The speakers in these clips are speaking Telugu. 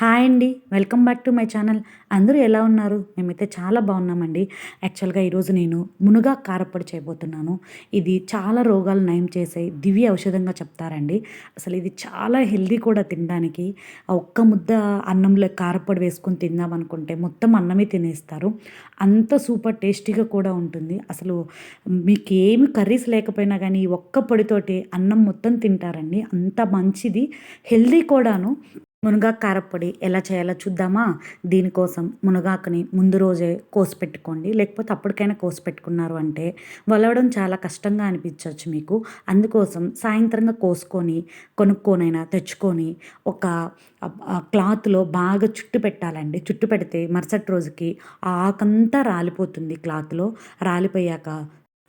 హాయ్ అండి. Welcome back to my channel. అందరూ ఎలా ఉన్నారు? మేమైతే చాలా బాగున్నామండి. యాక్చువల్గా ఈరోజు నేను మునుగా కారప్పొడి చేయబోతున్నాను. ఇది చాలా రోగాలు నయం చేసే దివ్య ఔషధంగా చెప్తారండి. అసలు ఇది చాలా హెల్దీ కూడా తినడానికి. ఆ ఒక్క ముద్ద అన్నంలో కారప్పొడి వేసుకొని తిందామనుకుంటే మొత్తం అన్నమే తినేస్తారు. అంత సూపర్ టేస్టీగా కూడా ఉంటుంది. అసలు మీకు ఏమి కర్రీస్ లేకపోయినా కానీ ఒక్క పొడితోటి అన్నం మొత్తం తింటారండి. అంత మంచిది. హెల్దీ కూడాను. మునగాకు కారప్పొడి ఎలా చేయాలో చూద్దామా? దీనికోసం మునగాకుని ముందు రోజే కోసి పెట్టుకోండి. లేకపోతే అప్పటికైనా కోసి పెట్టుకున్నారు అంటే వలవడం చాలా కష్టంగా అనిపించవచ్చు మీకు. అందుకోసం సాయంత్రంగా కోసుకొని కొనుక్కొనైనా తెచ్చుకొని ఒక క్లాత్లో బాగా చుట్టు పెట్టాలండి. చుట్టు పెడితే మరుసటి రోజుకి ఆ ఆకంతా రాలిపోతుంది క్లాత్లో. రాలిపోయాక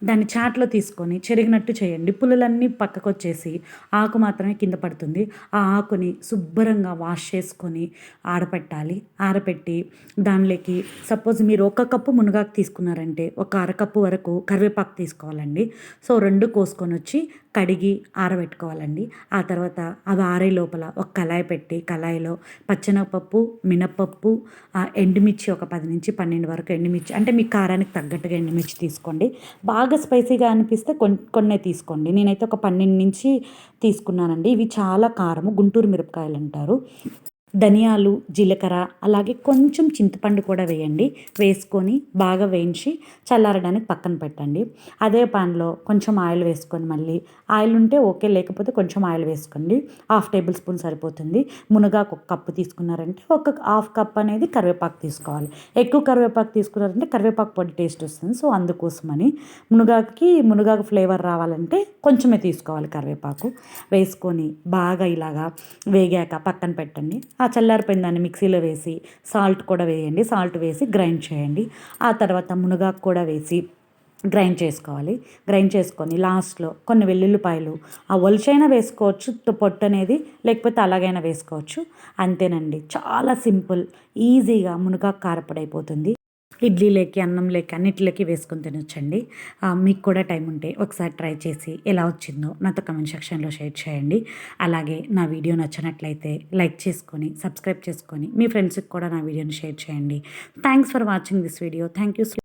దాన్ని చాట్లో తీసుకొని చెరిగినట్టు చేయండి. పుల్లలన్నీ పక్కకు వచ్చేసి ఆకు మాత్రమే కింద పడుతుంది. ఆ ఆకుని శుభ్రంగా వాష్ చేసుకొని ఆరపెట్టాలి. ఆరపెట్టి దానిలోకి సపోజ్ మీరు ఒక కప్పు మునగాకు తీసుకున్నారంటే ఒక అరకప్పు వరకు కరివేపాకు తీసుకోవాలండి. సో రెండు కోసుకొని వచ్చి కడిగి ఆరబెట్టుకోవాలండి. ఆ తర్వాత అవి ఆరే లోపల ఒక కళాయి పెట్టి కళాయిలో పచ్చెనగపప్పు మినపప్పు ఎండుమిర్చి ఒక పది నుంచి పన్నెండు వరకు ఎండుమిర్చి అంటే మీ కారానికి తగ్గట్టుగా ఎండుమిర్చి తీసుకోండి. బాగా స్పైసీగా అనిపిస్తే కొన్ని కొన్నే తీసుకోండి. నేనైతే ఒక పన్నెండు నుంచి తీసుకున్నానండి. ఇవి చాలా కారము గుంటూరు మిరపకాయలు అంటారు ధనియాలు జీలకర్ర అలాగే కొంచెం చింతపండు కూడా వేయండి. వేసుకొని బాగా వేయించి చల్లారడానికి పక్కన పెట్టండి. అదే పాన్లో కొంచెం ఆయిల్ వేసుకొని మళ్ళీ ఆయిల్ ఉంటే ఓకే లేకపోతే కొంచెం ఆయిల్ వేసుకోండి. హాఫ్ టేబుల్ స్పూన్ సరిపోతుంది. మునగాకు ఒక కప్పు తీసుకున్నారంటే ఒక హాఫ్ కప్ అనేది కరివేపాకు తీసుకోవాలి. ఎక్కువ కరివేపాకు తీసుకున్నారంటే కరివేపాకు పొడి టేస్ట్ వస్తుంది. సో అందుకోసమని మునగాకి మునగాకు ఫ్లేవర్ రావాలంటే కొంచెమే తీసుకోవాలి కరివేపాకు. వేసుకొని బాగా ఇలాగా వేగాక పక్కన పెట్టండి. ఆ చల్లారిపోయిన దాన్ని మిక్సీలో వేసి సాల్ట్ కూడా వేయండి. సాల్ట్ వేసి గ్రైండ్ చేయండి. ఆ తర్వాత మునగాకు కూడా వేసి గ్రైండ్ చేసుకోవాలి. గ్రైండ్ చేసుకొని లాస్ట్లో కొన్ని వెల్లుల్లిపాయలు ఆ ఒలిచైనా వేసుకోవచ్చు పొట్టు అనేది లేకపోతే అలాగైనా వేసుకోవచ్చు. అంతేనండి. చాలా సింపుల్ ఈజీగా మునగాకు కారపొడి అయిపోతుంది. ఇడ్లీలోకి అన్నంలోకి అన్నిటిలోకి వేసుకొని తినొచ్చండి. మీకు కూడా టైం ఉంటే ఒకసారి ట్రై చేసి ఎలా వచ్చిందో నాతో కమెంట్ సెక్షన్లో షేర్ చేయండి. అలాగే నా వీడియో నచ్చినట్లయితే లైక్ చేసుకొని సబ్స్క్రైబ్ చేసుకొని మీ ఫ్రెండ్స్కి కూడా నా వీడియోని షేర్ చేయండి. Thanks for watching this video. Thank you